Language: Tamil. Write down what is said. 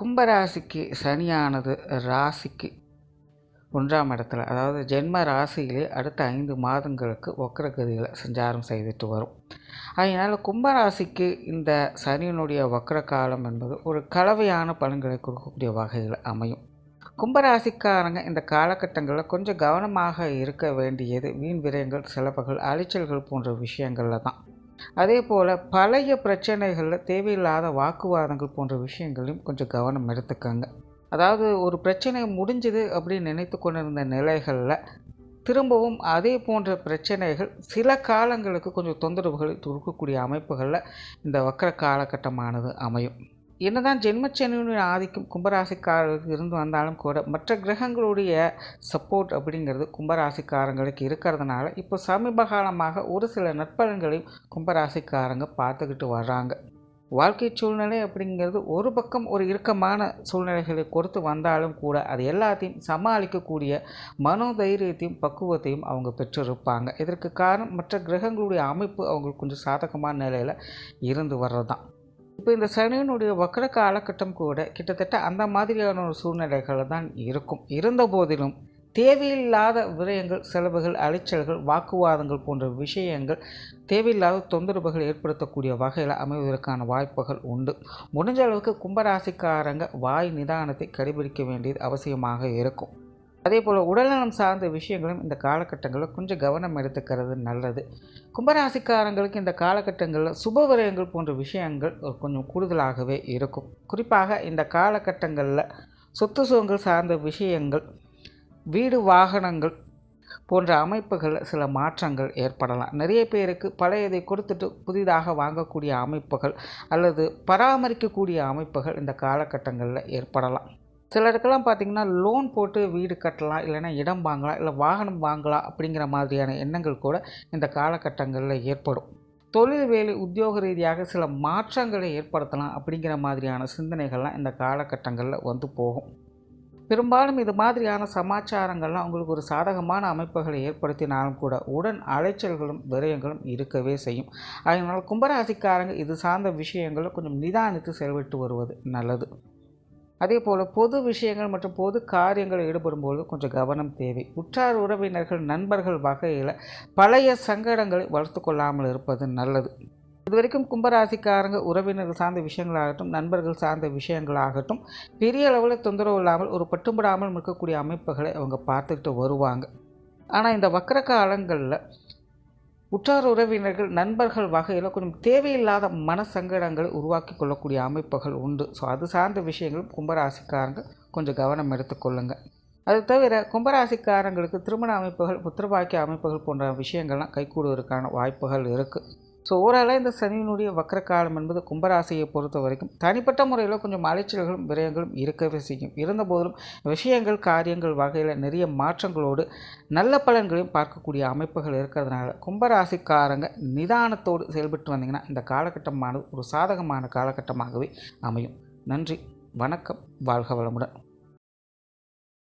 கும்பராசிக்கு சனியானது ராசிக்கு ஒன்றாம் இடத்துல. அதாவது ஜென்ம ராசியிலே அடுத்த ஐந்து மாதங்களுக்கு வக்ரகதியில் சஞ்சாரம் செய்துட்டு வரும். அதனால் கும்பராசிக்கு இந்த சனியினுடைய வக்ர காலம் என்பது ஒரு கலவையான பலன்களை கொடுக்கக்கூடிய வகையில் அமையும். கும்பராசிக்காரங்க இந்த காலகட்டங்களில் கொஞ்சம் கவனமாக இருக்க வேண்டியது வீண் விரயங்கள் செலவுகள் அலைச்சல்கள் போன்ற விஷயங்களில் தான். அதே போல் பழைய பிரச்சனைகளில் தேவையில்லாத வாக்குவாதங்கள் போன்ற விஷயங்களையும் கொஞ்சம் கவனம் எடுத்துக்கோங்க. அதாவது ஒரு பிரச்சனை முடிஞ்சது அப்படின்னு நினைத்து கொண்டிருந்த நிலைகளில் திரும்பவும் அதே போன்ற பிரச்சனைகள் சில காலங்களுக்கு கொஞ்சம் தொந்தரவுகளை கொடுக்கக்கூடிய அமைப்புகளில் இந்த வக்கர காலகட்டமானது அமையும். என்னதான் ஜென்மச்சனியுடைய ஆதிக்கம் கும்பராசிக்காரர்களுக்கு இருந்து வந்தாலும் கூட மற்ற கிரகங்களுடைய சப்போர்ட் அப்படிங்கிறது கும்பராசிக்காரங்களுக்கு இருக்கிறதுனால இப்போ சமீப காலமாக ஒரு சில நற்பலன்களையும் கும்பராசிக்காரங்க பார்த்துக்கிட்டு வர்றாங்க. வாழ்க்கை சூழ்நிலை அப்படிங்கிறது ஒரு பக்கம் ஒரு இறுக்கமான சூழ்நிலைகளை கொடுத்து வந்தாலும் கூட அது எல்லாத்தையும் சமாளிக்கக்கூடிய மனோதைரியத்தையும் பக்குவத்தையும் அவங்க பெற்றிருப்பாங்க. இதற்கு காரணம் மற்ற கிரகங்களுடைய அமைப்பு அவங்களுக்கு கொஞ்சம் சாதகமான நிலையில் இருந்து வர்றது தான் இப்போ இந்த சனியினுடைய வக்கர காலகட்டம் கூட கிட்டத்தட்ட அந்த மாதிரியான ஒரு சூழ்நிலைகள் தான் இருக்கும். இருந்த போதிலும் தேவையில்லாத விரயங்கள் செலவுகள் அலைச்சல்கள் வாக்குவாதங்கள் போன்ற விஷயங்கள் தேவையில்லாத தொந்தரவுகள் ஏற்படுத்தக்கூடிய வகையில் அமைவதற்கான வாய்ப்புகள் உண்டு. முடிஞ்ச அளவுக்கு கும்பராசிக்காரங்க வாய் நிதானத்தை கடைபிடிக்க வேண்டியது அவசியமாக இருக்கும். அதே போல் உடல்நலம் சார்ந்த விஷயங்களும் இந்த காலகட்டங்களில் கொஞ்சம் கவனம் எடுத்துக்கிறது நல்லது. கும்பராசிக்காரங்களுக்கு இந்த காலகட்டங்களில் சுப விரயங்கள் போன்ற விஷயங்கள் கொஞ்சம் கூடுதலாகவே இருக்கும். குறிப்பாக இந்த காலகட்டங்களில் சொத்து சுகங்கள் சார்ந்த விஷயங்கள் வீடு வாகனங்கள் போன்ற அமைப்புகளில் சில மாற்றங்கள் ஏற்படலாம். நிறைய பேருக்கு பழையதை கொடுத்துட்டு புதிதாக வாங்கக்கூடிய அமைப்புகள் அல்லது பராமரிக்கக்கூடிய அமைப்புகள் இந்த காலகட்டங்களில் ஏற்படலாம். சிலருக்கெல்லாம் பார்த்திங்கன்னா லோன் போட்டு வீடு கட்டலாம் இல்லைன்னா இடம் வாங்கலாம் இல்லை வாகனம் வாங்கலாம் அப்படிங்கிற மாதிரியான எண்ணங்கள் கூட இந்த காலகட்டங்களில் ஏற்படும். தொழில் வேலை உத்தியோக ரீதியாக சில மாற்றங்களை ஏற்படுத்தலாம் அப்படிங்கிற மாதிரியான சிந்தனைகள்லாம் இந்த காலகட்டங்களில் வந்து போகும். பெரும்பாலும் இது மாதிரியான சமாச்சாரங்கள்லாம் உங்களுக்கு ஒரு சாதகமான அமைப்புகளை ஏற்படுத்தினாலும் கூட உடன் அலைச்சல்களும் விரயங்களும் இருக்கவே செய்யும். அதனால் கும்பராசிக்காரங்க இது சார்ந்த விஷயங்களை கொஞ்சம் நிதானித்து செயல்பட்டு வருவது நல்லது. அதே போல் பொது விஷயங்கள் மற்றும் பொது காரியங்களில் ஈடுபடும்போது கொஞ்சம் கவனம் தேவை. உற்றார் உறவினர்கள் நண்பர்கள் வகையில் பழைய சங்கடங்களை வளர்த்து கொள்ளாமல் இருப்பது நல்லது. இது வரைக்கும் கும்பராசிக்காரங்க உறவினர்கள் சார்ந்த விஷயங்களாகட்டும் நண்பர்கள் சார்ந்த விஷயங்களாகட்டும் பெரிய அளவில் தொந்தரவு இல்லாமல் ஒரு பட்டுப்படாமல் இருக்கக்கூடிய அமைப்புகளை அவங்க பார்த்துக்கிட்டு வருவாங்க. ஆனால் இந்த வக்கர காலங்களில் உற்றார் உறவினர்கள் நண்பர்கள் வகையில் கொஞ்சம் தேவையில்லாத மன சங்கடங்களை உருவாக்கி கொள்ளக்கூடிய அமைப்புகள் உண்டு. ஸோ அது சார்ந்த விஷயங்களும் கும்பராசிக்காரங்க கொஞ்சம் கவனம் எடுத்துக்கொள்ளுங்க அது தவிர கும்பராசிக்காரங்களுக்கு திருமண அமைப்புகள் புத்திரபாக்கிய அமைப்புகள் போன்ற விஷயங்கள்லாம் கைகூடுவதற்கான வாய்ப்புகள் இருக்குது ஸோ ஓவராலாக இந்த சனியினுடைய வக்கர காலம் என்பது கும்பராசியை பொறுத்த வரைக்கும் தனிப்பட்ட முறையில் கொஞ்சம் அலைச்சல்களும் விரயங்களும் இருக்கவே செய்யும். இருந்தபோதிலும் விஷயங்கள் காரியங்கள் வகையில் நிறைய மாற்றங்களோடு நல்ல பலன்களையும் பார்க்கக்கூடிய அமைப்புகள் இருக்கிறதுனால கும்பராசிக்காரங்க நிதானத்தோடு செயல்பட்டு வந்தீங்கன்னா இந்த காலகட்டமானது ஒரு சாதகமான காலகட்டமாகவே அமையும். நன்றி வணக்கம் வாழ்க வளமுடன்.